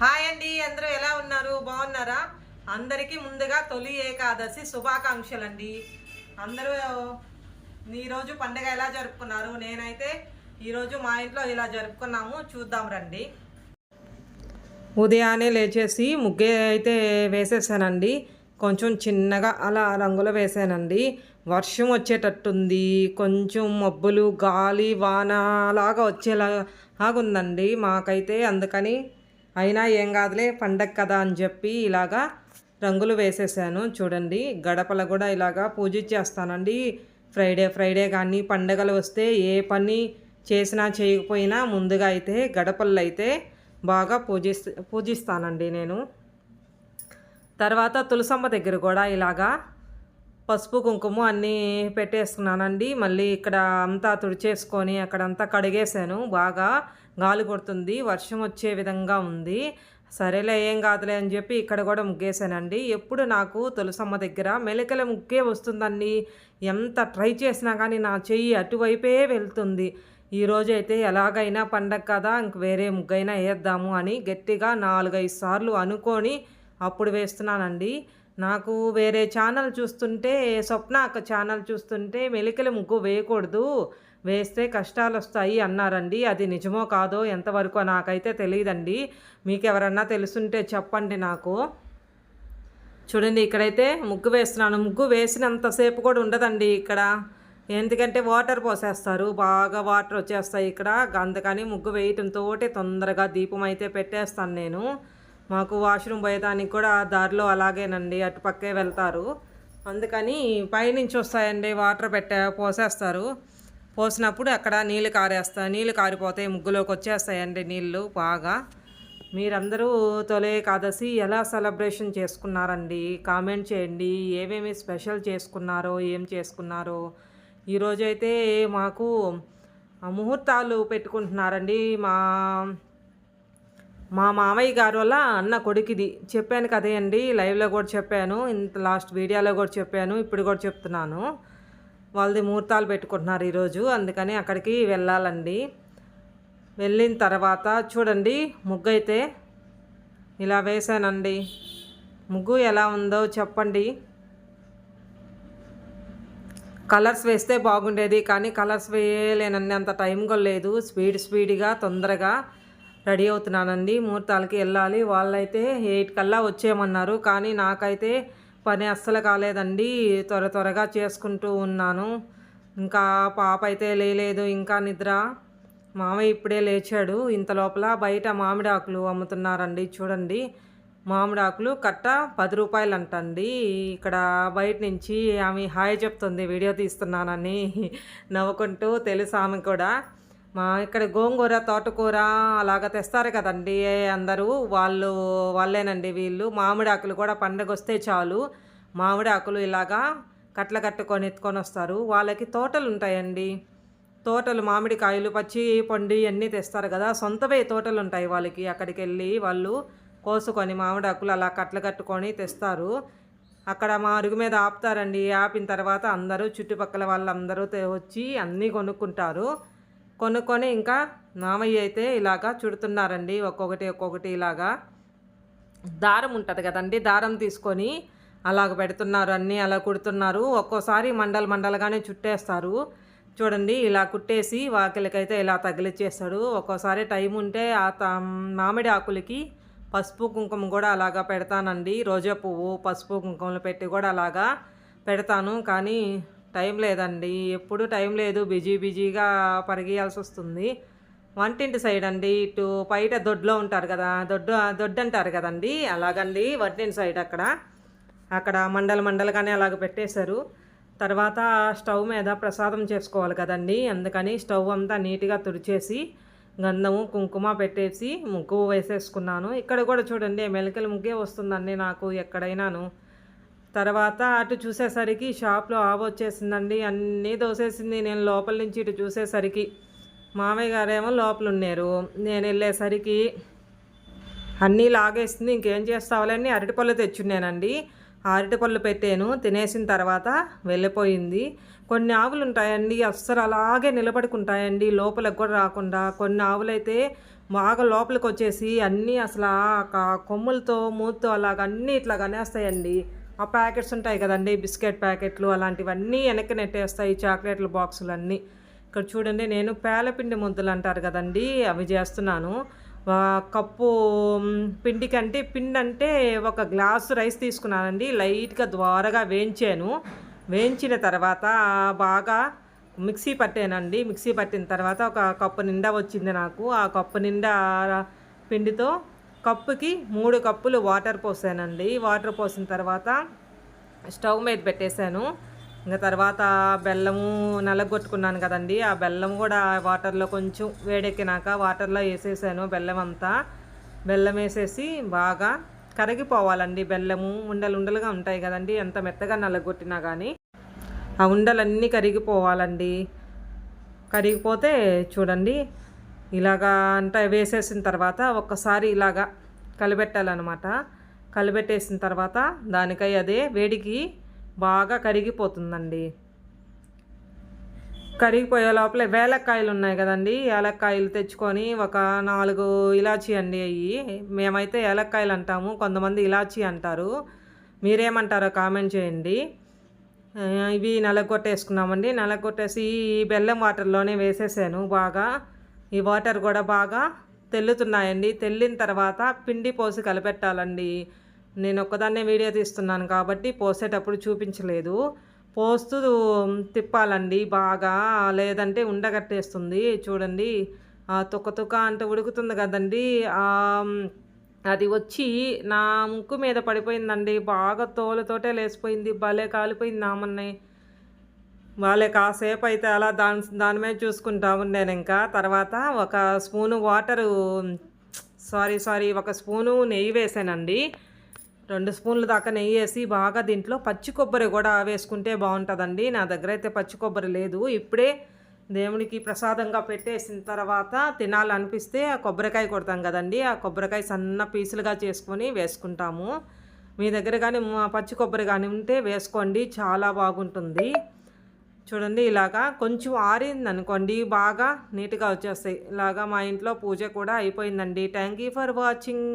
Hi అండి అందరూ ఎలా ఉన్నారు? బాగున్నారా? అందరికీ ముందుగా తొలి ఏకాదశి శుభాకాంక్షలు అండి అందరూ ఈరోజు పండుగ ఎలా జరుపుకున్నారు? నేనైతే ఈరోజు మా ఇంట్లో ఇలా జరుపుకున్నాము. చూద్దాం రండి. ఉదయాన్నే లేచేసి ముగ్గే అయితే వేసేసానండి. కొంచెం చిన్నగా అలా రంగులు వేసానండి. వర్షం వచ్చేటట్టుంది. కొంచెం మబ్బులు గాలి వాన లాగా వచ్చేలాగా ఉందండి మాకైతే. అందుకని అయినా ఏం కాదులే పండగ కదా అని చెప్పి ఇలాగా రంగులు వేసేసాను. చూడండి గడపల కూడా ఇలాగా పూజ చేస్తానండి. ఫ్రైడే ఫ్రైడే కానీ పండగలు వస్తే ఏ పని చేసినా చేయకపోయినా ముందుగా అయితే గడపల్లో అయితే బాగా పూజిస్తా పూజిస్తానండి నేను. తర్వాత తులసమ్మ దగ్గర కూడా ఇలాగా పసుపు కుంకుమ అన్నీ పెట్టేసుకున్నానండి. మళ్ళీ ఇక్కడ అంతా తుడిచేసుకొని అక్కడంతా కడిగేసాను బాగా గాలి కొడుతుంది. వర్షం వచ్చే విధంగా ఉంది. సరేలే ఏం కాదులే అని చెప్పి ఇక్కడ కూడా ముగ్గేశానండి. ఎప్పుడు నాకు తులసమ్మ దగ్గర మెలికల ముగ్గే వస్తుందండి. ఎంత ట్రై చేసినా కానీ నా చెయ్యి అటువైపే వెళ్తుంది. ఈరోజు అయితే ఎలాగైనా పండగ కదా ఇంక వేరే ముగ్గైనా వేద్దాము అని గట్టిగా నాలుగైదు సార్లు అనుకొని అప్పుడు వేస్తున్నానండి. నాకు వేరే ఛానల్ చూస్తుంటే స్వప్న అక్క ఛానల్ చూస్తుంటే మెలికల ముగ్గు వేయకూడదు వేస్తే కష్టాలు వస్తాయి అన్నారండి. అది నిజమో కాదో ఎంతవరకు నాకైతే తెలియదండి మీకు ఎవరన్నా తెలుసుంటే చెప్పండి నాకు. చూడండి ఇక్కడైతే ముగ్గు వేస్తున్నాను. ముగ్గు వేసినంతసేపు కూడా ఉండదండి ఇక్కడ. ఎందుకంటే వాటర్ పోసేస్తారు. బాగా వాటర్ వచ్చేస్తాయి ఇక్కడ. అందుకని ముగ్గు వేయటంతో తొందరగా దీపం అయితే పెట్టేస్తాను నేను. మాకు వాష్రూమ్ పోయేదానికి కూడా దారిలో అలాగేనండి అటుపక్కే వెళ్తారు. అందుకని పైనుంచి వస్తాయండి వాటర్ పెట్టే పోసేస్తారు. పోసినప్పుడు అక్కడ నీళ్ళు కారేస్తా నీళ్ళు కారిపోతాయి ముగ్గులోకి వచ్చేస్తాయండి నీళ్ళు బాగా. మీరందరూ తొలి ఏకాదశి ఎలా సెలబ్రేషన్ చేసుకున్నారండి? కామెంట్ చేయండి. ఏమేమి స్పెషల్ చేసుకున్నారో ఏం చేసుకున్నారో? ఈరోజైతే మాకు ముహూర్తాలు పెట్టుకుంటున్నారండి మా మా మామయ్య గారు వల్ల అన్న కొడుకుది. చెప్పాను కదే అండి లైవ్లో కూడా చెప్పాను ఇంత లాస్ట్ వీడియోలో కూడా చెప్పాను ఇప్పుడు కూడా చెప్తున్నాను. వాళ్ళది ముహూర్తాలు పెట్టుకుంటున్నారు ఈరోజు అందుకని అక్కడికి వెళ్ళాలండి. వెళ్ళిన తర్వాత చూడండి ముగ్గు అయితే ఇలా వేసానండి ముగ్గు ఎలా ఉందో చెప్పండి. కలర్స్ వేస్తే బాగుండేది కానీ కలర్స్ వేయలేనని అంత టైం కూడా లేదు. స్పీడ్ స్పీడ్గా తొందరగా రెడీ అవుతున్నానండి. ముహూర్తాలకి వెళ్ళాలి. వాళ్ళైతే ఎయిట్ కల్లా వచ్చేయమన్నారు. కానీ నాకైతే పని అస్సలు కాలేదండి. త్వర త్వరగా చేసుకుంటూ ఉన్నాను. ఇంకా పాప అయితే లేలేదు. ఇంకా నిద్ర. మామయ్య ఇప్పుడే లేచాడు. ఇంత లోపల బయట మామిడాకులు అమ్ముతున్నారండి. చూడండి. మామిడాకులు కట్ట పది రూపాయలు అంటండి ఇక్కడ బయట నుంచి ఆమె హాయ్ చెప్తుంది. వీడియో తీస్తున్నానని నవ్వుకుంటూ తెలుసు ఆమె కూడా. మా ఇక్కడ గోంగూర తోటకూర అలాగ తెస్తారు కదండి అందరూ. వాళ్ళు వాళ్ళేనండి వీళ్ళు. మామిడి ఆకులు కూడా పండగ వస్తే చాలు. మామిడి ఆకులు ఇలాగా కట్ల కట్టుకొని ఎత్తుకొని వస్తారు. వాళ్ళకి తోటలు ఉంటాయండి. తోటలు మామిడికాయలు పచ్చి పండు ఇవన్నీ తెస్తారు కదా. సొంతవే తోటలు ఉంటాయి వాళ్ళకి. అక్కడికి వెళ్ళి వాళ్ళు కోసుకొని మామిడి ఆకులు అలా కట్టలు కట్టుకొని తెస్తారు. అక్కడ మా అరుగు మీద ఆపుతారండి. ఆపిన తర్వాత అందరూ చుట్టుపక్కల వాళ్ళందరూ తె- వచ్చి అన్నీ కొనుక్కుంటారు. కొనుక్కొని ఇంకా మామయ్య అయితే ఇలాగా చుడుతున్నారండి ఒక్కొక్కటి ఒక్కొక్కటి ఇలాగా. దారం ఉంటుంది కదండి దారం తీసుకొని అలాగ పెడుతున్నారు అన్నీ అలా కుడుతున్నారు. ఒక్కోసారి మండల మండలుగానే చుట్టేస్తారు. చూడండి ఇలా కుట్టేసి వాకిలకైతే ఇలా తగిలిచ్చేస్తాడు. ఒక్కోసారి టైం ఉంటే ఆ త- మామిడి ఆకులకి పసుపు కుంకుమ కూడా అలాగా పెడతానండి. రోజా పువ్వు పసుపు కుంకుమలు పెట్టి కూడా అలాగా పెడతాను. కానీ టైం లేదండి. ఎప్పుడు టైం లేదు. బిజీ బిజీగా పరిగేయాల్సి వస్తుంది వంటింటి సైడ్ అండి ఇటు బయట దొడ్లో ఉంటారు కదా. దొడ్డు దొడ్డు అంటారు కదండి. అలాగండి వంటింటి సైడ్ అక్కడ. అక్కడ మండల మండలగానే అలాగ పెట్టేశారు. తర్వాత స్టవ్ మీద ప్రసాదం చేసుకోవాలి కదండి. అందుకని స్టవ్ అంతా నీట్గా తుడిచేసి గంధము కుంకుమ పెట్టేసి ముగ్గు వేసేసుకున్నాను. ఇక్కడ కూడా చూడండి మెలికలు ముగ్గే వస్తుందండి నాకు ఎక్కడైనాను. తర్వాత అటు చూసేసరికి షాప్లో ఆవు వచ్చేసిందండి అన్నీ దోసేసింది నేను లోపల నుంచి ఇటు చూసేసరికి మామయ్య గారేమో లోపల ఉన్నారు నేను వెళ్ళేసరికి అన్నీ లాగేసింది. ఇంకేం చేస్తావాలని అరటిపళ్ళు తెచ్చున్నానండి. ఆ అరటిపళ్ళు పెట్టాను. తినేసిన తర్వాత వెళ్ళిపోయింది. కొన్ని ఆవులు ఉంటాయండి అస్సలు అలాగే నిలబడుకుంటాయండి. లోపలికి కూడా రాకుండా కొన్ని ఆవులైతే బాగా లోపలికి వచ్చేసి అన్నీ అసలు ఆ కొమ్ములతో మూతో అలాగ అన్నీ ఇట్లా కనేస్తాయండి ఆ ప్యాకెట్స్ ఉంటాయి కదండి బిస్కెట్ ప్యాకెట్లు అలాంటివన్నీ వెనక్కి నెట్టేస్తాయి చాక్లెట్ల బాక్సులు అన్నీ ఇక్కడ చూడండి నేను పేలపిండి ముద్దలు అంటారు కదండి అవి చేస్తున్నాను. కప్పు పిండి కంటే పిండి అంటే ఒక గ్లాసు రైస్ తీసుకున్నానండి లైట్గా ద్వారగా వేయించాను. వేయించిన తర్వాత బాగా మిక్సీ పట్టానండి మిక్సీ పట్టిన తర్వాత ఒక కప్పు నిండా వచ్చింది నాకు. ఆ కప్పు నిండా పిండితో కప్పుకి మూడు కప్పులు వాటర్ పోసానండి. వాటర్ పోసిన తర్వాత స్టవ్ మీద పెట్టేశాను. ఇంకా తర్వాత బెల్లము నలగొట్టుకున్నాను కదండి. ఆ బెల్లం కూడా వాటర్లో కొంచెం వేడెక్కినాక వాటర్లో వేసేసాను బెల్లం అంతా. బెల్లం వేసేసి బాగా కరిగిపోవాలండి. బెల్లము ఉండలు ఉండలుగా ఉంటాయి కదండి. ఎంత మెత్తగా నలగొట్టినా కానీ ఆ ఉండలన్నీ కరిగిపోవాలండి. కరిగిపోతే చూడండి ఇలాగా అంతా వేసేసిన తర్వాత ఒక్కసారి ఇలాగా కలిపెట్టాలన్నమాట. కలిపెట్టేసిన తర్వాత దానికై అదే వేడికి బాగా కరిగిపోతుందండి. కరిగిపోయే లోపల వేలక్కాయలు ఉన్నాయి కదండి. ఏలక్కాయలు తెచ్చుకొని ఒక నాలుగు ఇలాచీ అండి అవి మేమైతే ఏలక్కాయలు అంటాము కొంతమంది ఇలాచీ అంటారు. మీరేమంటారో కామెంట్ చేయండి. ఇవి నలగొట్టేసుకున్నామండి. నలగొట్టేసి ఈ బెల్లం వాటర్లోనే వేసేసాను బాగా. ఈ వాటర్ కూడా బాగా తెల్లుతున్నాయండి. తెల్లిన తర్వాత పిండి పోసి కలిపెట్టాలండి. నేను ఒక్కదాన్నే వీడియో తీస్తున్నాను కాబట్టి పోసేటప్పుడు చూపించలేదు. పోస్తూ తిప్పాలండి. బాగా లేదంటే ఉండగట్టేస్తుంది. చూడండి. ఆ తుక్క తుక్క అంటే ఉడుకుతుంది కదండి. అది వచ్చి నా ముక్కు మీద పడిపోయిందండి. బాగా తోలుతోటే లేసిపోయింది భలే కాలిపోయింది నామన్నయ్య వాళ్ళే కాసేపు అయితే అలా దాని దాని మీద చూసుకుంటా ఉండాను ఇంకా. తర్వాత ఒక స్పూను వాటరు సారీ సారీ ఒక స్పూను నెయ్యి వేసానండి. రెండు స్పూన్లు దాకా నెయ్యి వేసి బాగా దీంట్లో పచ్చి కొబ్బరి కూడా వేసుకుంటే బాగుంటుందండి. నా దగ్గర అయితే పచ్చి కొబ్బరి లేదు. ఇప్పుడే దేవునికి ప్రసాదంగా పెట్టేసిన తర్వాత తినాలనిపిస్తే ఆ కొబ్బరికాయ కొడతాం కదండి. ఆ కొబ్బరికాయ సన్న పీసులుగా చేసుకొని వేసుకుంటాము. మీ దగ్గర కానీ పచ్చి కొబ్బరి కానీ ఉంటే వేసుకోండి. చాలా బాగుంటుంది. చూడండి ఇలాగా కొంచెం ఆరింది అనుకోండి బాగా నీట్గా వచ్చేస్తాయి. ఇలాగా మా ఇంట్లో పూజ కూడా అయిపోయిందండి. Thank you for watching